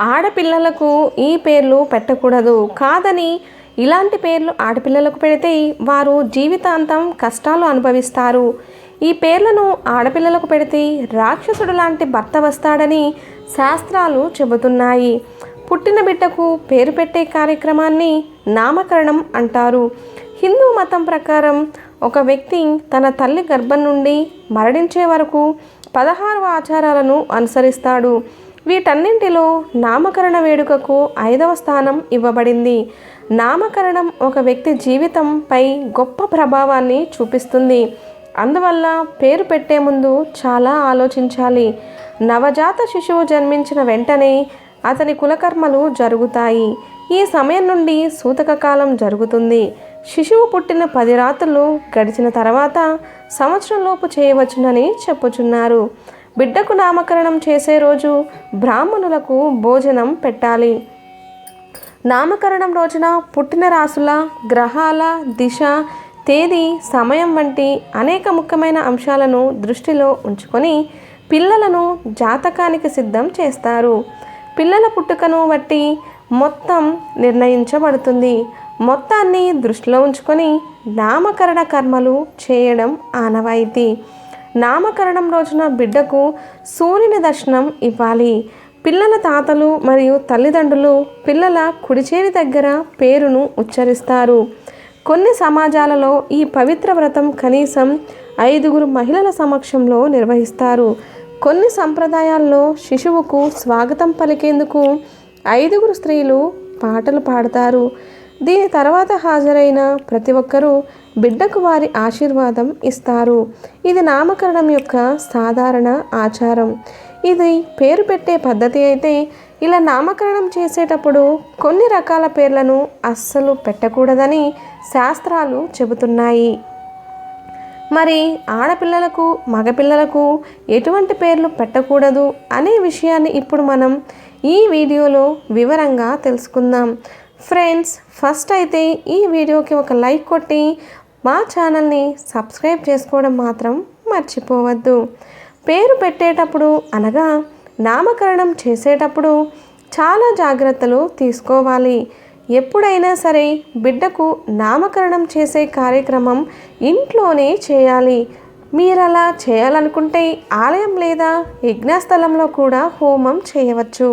ఆడపిల్లలకు ఈ పేర్లు పెట్టకూడదు. కాదని ఇలాంటి పేర్లు ఆడపిల్లలకు పెడితే వారు జీవితాంతం కష్టాలు అనుభవిస్తారు. ఈ పేర్లను ఆడపిల్లలకు పెడితే రాక్షసుడు లాంటి భర్త వస్తాడని శాస్త్రాలు చెబుతున్నాయి. పుట్టిన బిడ్డకు పేరు పెట్టే కార్యక్రమాన్ని నామకరణం అంటారు. హిందూ మతం ప్రకారం ఒక వ్యక్తి తన తల్లి గర్భం నుండి మరణించే వరకు పదహారు ఆచారాలను అనుసరిస్తాడు. వీటన్నింటిలో నామకరణ వేడుకకు ఐదవ స్థానం ఇవ్వబడింది. నామకరణం ఒక వ్యక్తి జీవితంపై గొప్ప ప్రభావాన్ని చూపిస్తుంది. అందువల్ల పేరు పెట్టే ముందు చాలా ఆలోచించాలి. నవజాత శిశువు జన్మించిన వెంటనే అతని కులకర్మలు జరుగుతాయి. ఈ సమయం నుండి సూతక కాలం జరుగుతుంది. శిశువు పుట్టిన పది రాత్రులు గడిచిన తర్వాత సంవత్సరంలోపు చేయవచ్చునని చెప్పుచున్నారు. బిడ్డకు నామకరణం చేసే రోజు బ్రాహ్మణులకు భోజనం పెట్టాలి. నామకరణం రోజున పుట్టిన రాసుల గ్రహాల దిశ తేదీ సమయం వంటి అనేక ముఖ్యమైన అంశాలను దృష్టిలో ఉంచుకొని పిల్లలను జాతకానికి సిద్ధం చేస్తారు. పిల్లల పుట్టుకను బట్టి మొత్తం నిర్ణయించబడుతుంది. మొత్తాన్ని దృష్టిలో ఉంచుకొని నామకరణ కర్మలు చేయడం ఆనవాయితీ. నామకరణం రోజున బిడ్డకు సూర్యుని దర్శనం ఇవ్వాలి. పిల్లల తాతలు మరియు తల్లిదండ్రులు పిల్లల కుడిచేరి దగ్గర పేరును ఉచ్చరిస్తారు. కొన్ని సమాజాలలో ఈ పవిత్ర వ్రతం కనీసం ఐదుగురు మహిళల సమక్షంలో నిర్వహిస్తారు. కొన్ని సంప్రదాయాల్లో శిశువుకు స్వాగతం పలికేందుకు ఐదుగురు స్త్రీలు పాటలు పాడతారు. దీని తర్వాత హాజరైన ప్రతి ఒక్కరూ బిడ్డకు వారి ఆశీర్వాదం ఇస్తారు. ఇది నామకరణం యొక్క సాధారణ ఆచారం. ఇది పేరు పెట్టే పద్ధతి అయితే ఇలా నామకరణం చేసేటప్పుడు కొన్ని రకాల పేర్లను అస్సలు పెట్టకూడదని శాస్త్రాలు చెబుతున్నాయి. మరి ఆడపిల్లలకు మగపిల్లలకు ఎటువంటి పేర్లు పెట్టకూడదు అనే విషయాన్ని ఇప్పుడు మనం ఈ వీడియోలో వివరంగా తెలుసుకుందాం. ఫ్రెండ్స్ ఫస్ట్ అయితే ఈ వీడియోకి ఒక లైక్ కొట్టి మా ఛానల్ని సబ్స్క్రైబ్ చేసుకోవడం మాత్రం మర్చిపోవద్దు. పేరు పెట్టేటప్పుడు అనగా నామకరణం చేసేటప్పుడు చాలా జాగ్రత్తలు తీసుకోవాలి. ఎప్పుడైనా సరే బిడ్డకు నామకరణం చేసే కార్యక్రమం ఇంట్లోనే చేయాలి. మీరు అలా చేయాలనుకుంటే ఆలయం లేదా యజ్ఞస్థలంలో కూడా హోమం చేయవచ్చు.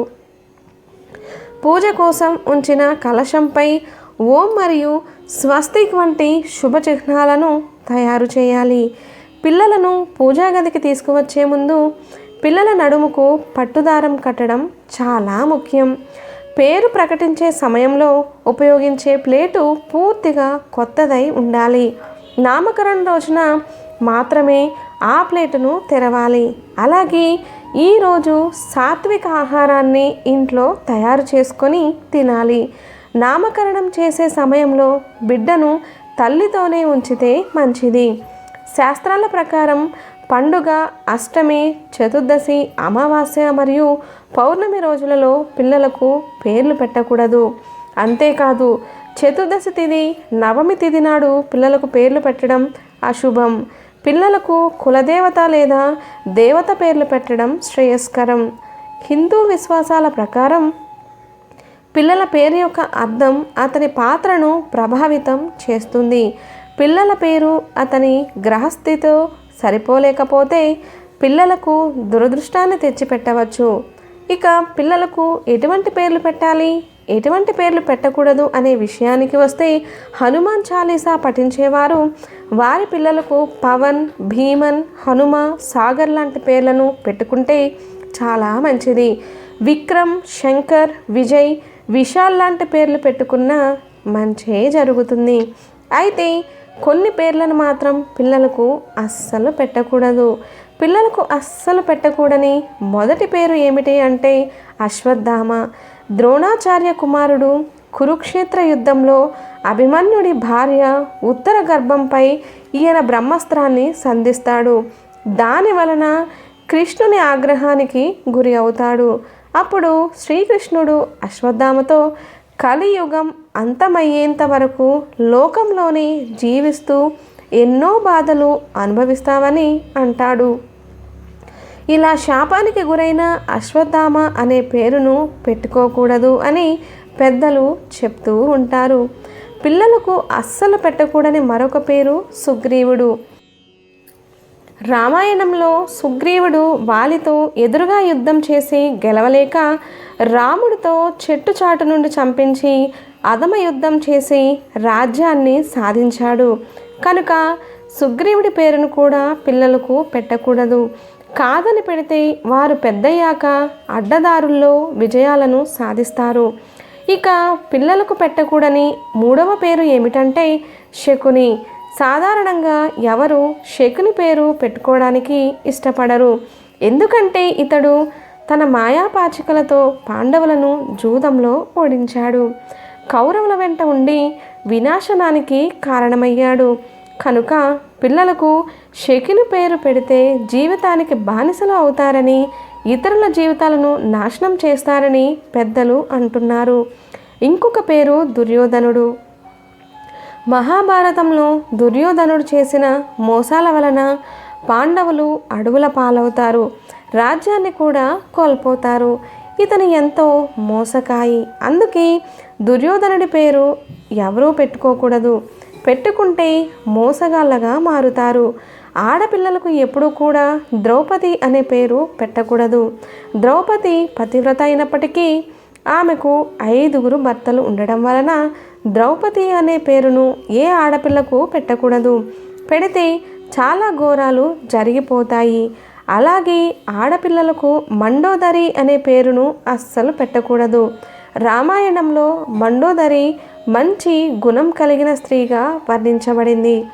పూజ కోసం ఉంచిన కలశంపై ఓం మరియు స్వస్తిక్ వంటి శుభ చిహ్నాలను తయారు చేయాలి. పిల్లలను పూజా గదికి తీసుకువచ్చే ముందు పిల్లల నడుముకు పట్టుదారం కట్టడం చాలా ముఖ్యం. పేరు ప్రకటించే సమయంలో ఉపయోగించే ప్లేటు పూర్తిగా కొత్తదై ఉండాలి. నామకరణ రోజున మాత్రమే ఆ ప్లేటును తెరవాలి. అలాగే ఈరోజు సాత్విక ఆహారాన్ని ఇంట్లో తయారు చేసుకొని తినాలి. నామకరణం చేసే సమయంలో బిడ్డను తల్లితోనే ఉంచితే మంచిది. శాస్త్రాల ప్రకారం పండుగ అష్టమి చతుర్దశి అమావాస్య మరియు పౌర్ణమి రోజులలో పిల్లలకు పేర్లు పెట్టకూడదు. అంతేకాదు చతుర్దశి తిథి నవమి తిథి నాడు పిల్లలకు పేర్లు పెట్టడం అశుభం. పిల్లలకు కులదేవత లేదా దేవత పేర్లు పెట్టడం శ్రేయస్కరం. హిందూ విశ్వాసాల ప్రకారం పిల్లల పేరు యొక్క అర్థం అతని పాత్రను ప్రభావితం చేస్తుంది. పిల్లల పేరు అతని గ్రహస్థితితో సరిపోలేకపోతే పిల్లలకు దురదృష్టాన్ని తెచ్చిపెట్టవచ్చు. ఇక పిల్లలకు ఎటువంటి పేర్లు పెట్టాలి? ఎటువంటి పేర్లు పెట్టకూడదు అనే విషయానికి వస్తే హనుమాన్ చాలీసా పఠించేవారు వారి పిల్లలకు పవన్ భీమన్ హనుమ సాగర్ లాంటి పేర్లను పెట్టుకుంటే చాలా మంచిది. విక్రమ్ శంకర్ విజయ్ విశాల్ లాంటి పేర్లు పెట్టుకున్న మంచే జరుగుతుంది. అయితే కొన్ని పేర్లను మాత్రం పిల్లలకు అస్సలు పెట్టకూడదు. పిల్లలకు అస్సలు పెట్టకూడని మొదటి పేరు ఏమిటి అంటే అశ్వత్థామ. ద్రోణాచార్య కుమారుడు కురుక్షేత్ర యుద్ధంలో అభిమన్యుడి భార్య ఉత్తర గర్భంపై ఈయన బ్రహ్మాస్త్రాన్ని సంధిస్తాడు. దాని వలన కృష్ణుని ఆగ్రహానికి గురి అవుతాడు. అప్పుడు శ్రీకృష్ణుడు అశ్వత్థామతో కలియుగం అంతమయ్యేంత వరకు లోకంలోని జీవిస్తూ ఎన్నో బాధలు అనుభవిస్తామని అంటాడు. ఇలా శాపానికి గురైన అశ్వత్థామ అనే పేరును పెట్టుకోకూడదు అని పెద్దలు చెప్తూ ఉంటారు. పిల్లలకు అస్సలు పెట్టకూడని మరొక పేరు సుగ్రీవుడు. రామాయణంలో సుగ్రీవుడు వాలితో ఎదురుగా యుద్ధం చేసి గెలవలేక రాముడితో చెట్టు చాటు నుండి చంపించి అధమ యుద్ధం చేసి రాజ్యాన్ని సాధించాడు. కనుక సుగ్రీవుడి పేరును కూడా పిల్లలకు పెట్టకూడదు. కాదని పెడితే వారు పెద్దయ్యాక అడ్డదారుల్లో విజయాలను సాధిస్తారు. ఇక పిల్లలకు పెట్టకూడని మూడవ పేరు ఏమిటంటే శకుని. సాధారణంగా ఎవరు శకుని పేరు పెట్టుకోవడానికి ఇష్టపడరు. ఎందుకంటే ఇతడు తన మాయాపాచికలతో పాండవులను జూదంలో ఓడించాడు. కౌరవుల వెంట ఉండి వినాశనానికి కారణమయ్యాడు. కనుక పిల్లలకు షకిని పేరు పెడితే జీవితానికి బానిసలు అవుతారని ఇతరుల జీవితాలను నాశనం చేస్తారని పెద్దలు అంటున్నారు. ఇంకొక పేరు దుర్యోధనుడు. మహాభారతంలో దుర్యోధనుడు చేసిన మోసాల వలన పాండవులు అడవుల పాలవుతారు. రాజ్యాన్ని కూడా కోల్పోతారు. ఇతను ఎంతో మోసకాయి. అందుకే దుర్యోధనుడి పేరు ఎవరూ పెట్టుకోకూడదు. పెట్టుకుంటే మోసగాళ్ళగా మారుతారు. ఆడపిల్లలకు ఎప్పుడూ కూడా ద్రౌపది అనే పేరు పెట్టకూడదు. ద్రౌపది పతివ్రత అయినప్పటికీ ఆమెకు ఐదుగురు భర్తలు ఉండడం వలన ద్రౌపది అనే పేరును ఏ ఆడపిల్లకు పెట్టకూడదు. పెడితే చాలా ఘోరాలు జరిగిపోతాయి. అలాగే ఆడపిల్లలకు మండోదరి అనే పేరును అస్సలు పెట్టకూడదు. రామాయణంలో మండోదరి మంచి గుణం కలిగిన స్త్రీగా వర్ణించబడింది.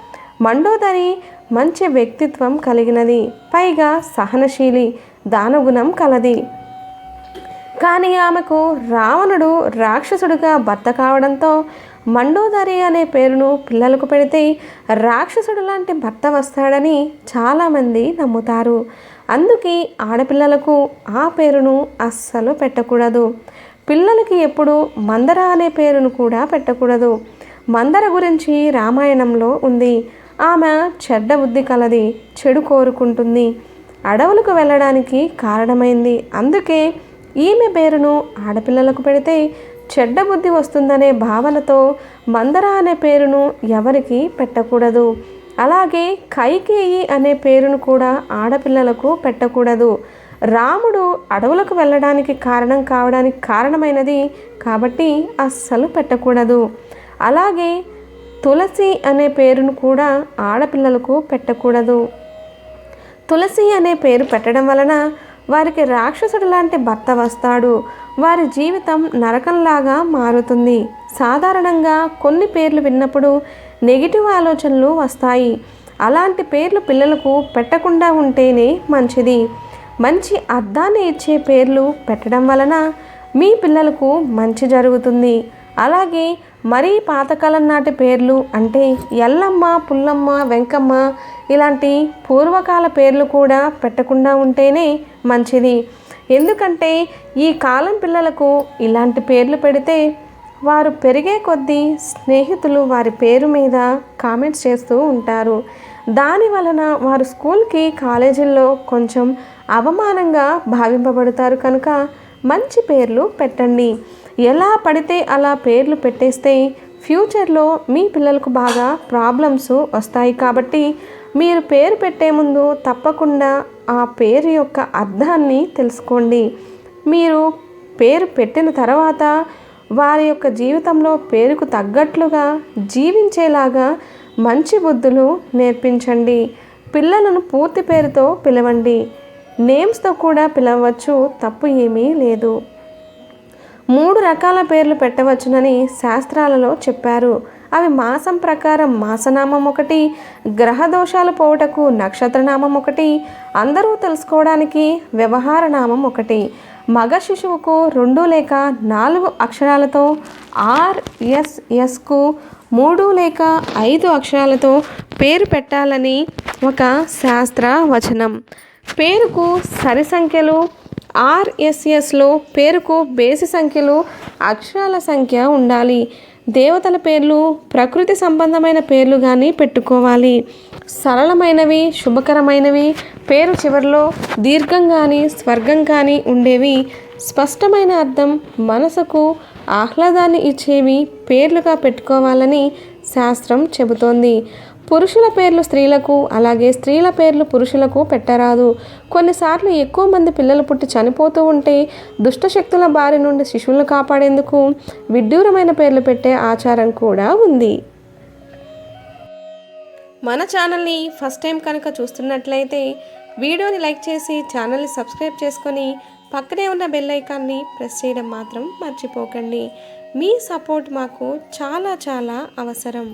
మండోదరి మంచి వ్యక్తిత్వం కలిగినది. పైగా సహనశీలి దానగుణం కలది. కానీ ఆమెకు రావణుడు రాక్షసుడిగా భర్త కావడంతో మండోదరి అనే పేరును పిల్లలకు పెడితే రాక్షసుడు లాంటి భర్త వస్తాడని చాలామంది నమ్ముతారు. అందుకే ఆడపిల్లలకు ఆ పేరును అస్సలు పెట్టకూడదు. పిల్లలకి ఎప్పుడు మందర అనే పేరును కూడా పెట్టకూడదు. మందర గురించి రామాయణంలో ఉంది. ఆమె చెడ్డ బుద్ధి కలది చెడు కోరుకుంటుంది. అడవులకు వెళ్ళడానికి కారణమైంది. అందుకే ఈమె పేరును ఆడపిల్లలకు పెడితే చెడ్డ బుద్ధి వస్తుందనే భావనతో మందర అనే పేరును ఎవరికి పెట్టకూడదు. అలాగే కైకేయి అనే పేరును కూడా ఆడపిల్లలకు పెట్టకూడదు. రాముడు అడవులకు వెళ్ళడానికి కారణం కావడానికి కారణమైనది కాబట్టి అస్సలు పెట్టకూడదు. అలాగే తులసి అనే పేరును కూడా ఆడపిల్లలకు పెట్టకూడదు. తులసి అనే పేరు పెట్టడం వలన వారికి రాక్షసుడు లాంటి భర్త వస్తాడు. వారి జీవితం నరకంలాగా మారుతుంది. సాధారణంగా కొన్ని పేర్లు విన్నప్పుడు నెగిటివ్ ఆలోచనలు వస్తాయి. అలాంటి పేర్లు పిల్లలకు పెట్టకుండా ఉంటేనే మంచిది. మంచి అర్థాన్ని ఇచ్చే పేర్లు పెట్టడం వలన మీ పిల్లలకు మంచి జరుగుతుంది. అలాగే మరీ పాతకాలం నాటి పేర్లు అంటే ఎల్లమ్మ పుల్లమ్మ వెంకమ్మ ఇలాంటి పూర్వకాల పేర్లు కూడా పెట్టకుండా ఉంటేనే మంచిది. ఎందుకంటే ఈ కాలం పిల్లలకు ఇలాంటి పేర్లు పెడితే వారు పెరిగే కొద్దీ స్నేహితులు వారి పేరు మీద కామెంట్స్ చేస్తూ ఉంటారు. దాని వలన వారు స్కూల్కి కాలేజీల్లో కొంచెం అవమానంగా భావింపబడతారు కనుక మంచి పేర్లు పెట్టండి. ఎలా పడితే అలా పేర్లు పెట్టేస్తే ఫ్యూచర్లో మీ పిల్లలకు బాగా ప్రాబ్లమ్స్ వస్తాయి కాబట్టి మీరు పేరు పెట్టే ముందు తప్పకుండా ఆ పేరు యొక్క అర్థాన్ని తెలుసుకోండి. మీరు పేరు పెట్టిన తర్వాత వారి యొక్క జీవితంలో పేరుకు తగ్గట్లుగా జీవించేలాగా మంచి బుద్ధులు నేర్పించండి. పిల్లలను పూర్తి పేరుతో పిలవండి. నేమ్స్తో కూడా పిలవచ్చు తప్పు ఏమీ లేదు. మూడు రకాల పేర్లు పెట్టవచ్చునని శాస్త్రాలలో చెప్పారు. అవి మాసం ప్రకారం మాసనామం ఒకటి గ్రహ దోషాలు పోవటకు నక్షత్రనామం ఒకటి అందరూ తెలుసుకోవడానికి వ్యవహార నామం ఒకటి. మగ శిశువుకు రెండు లేక నాలుగు అక్షరాలతో ఆర్ఎస్ఎస్కు మూడు లేక ఐదు అక్షరాలతో పేరు పెట్టాలని ఒక శాస్త్ర వచనం పేరుకు సరి సంఖ్యలు ఆర్ఎస్ఎస్లో పేరుకు బేసి సంఖ్యలు అక్షరాల సంఖ్య ఉండాలి. దేవతల పేర్లు ప్రకృతి సంబంధమైన పేర్లు కానీ పెట్టుకోవాలి. సరళమైనవి శుభకరమైనవి పేరు చివరిలో దీర్ఘం కానీ స్వర్గం కానీ ఉండేవి. స్పష్టమైన అర్థం మనసుకు ఆహ్లాదాన్ని ఇచ్చేవి పేర్లుగా పెట్టుకోవాలని శాస్త్రం చెబుతోంది. పురుషుల పేర్లు స్త్రీలకు అలాగే స్త్రీల పేర్లు పురుషులకు పెట్టరాదు. కొన్నిసార్లు ఎక్కువ మంది పిల్లలు పుట్టి చనిపోతూ ఉంటే దుష్టశక్తుల బారి నుండి శిశువులను కాపాడేందుకు విడ్డూరమైన పేర్లు పెట్టే ఆచారం కూడా ఉంది. మన ఛానల్ని ఫస్ట్ టైం కనుక చూస్తున్నట్లయితే వీడియోని లైక్ చేసి ఛానల్ని సబ్స్క్రైబ్ చేసుకొని పక్కనే ఉన్న బెల్ ఐకాన్ని ప్రెస్ చేయడం మాత్రం మర్చిపోకండి. మీ సపోర్ట్ మాకు చాలా చాలా అవసరం.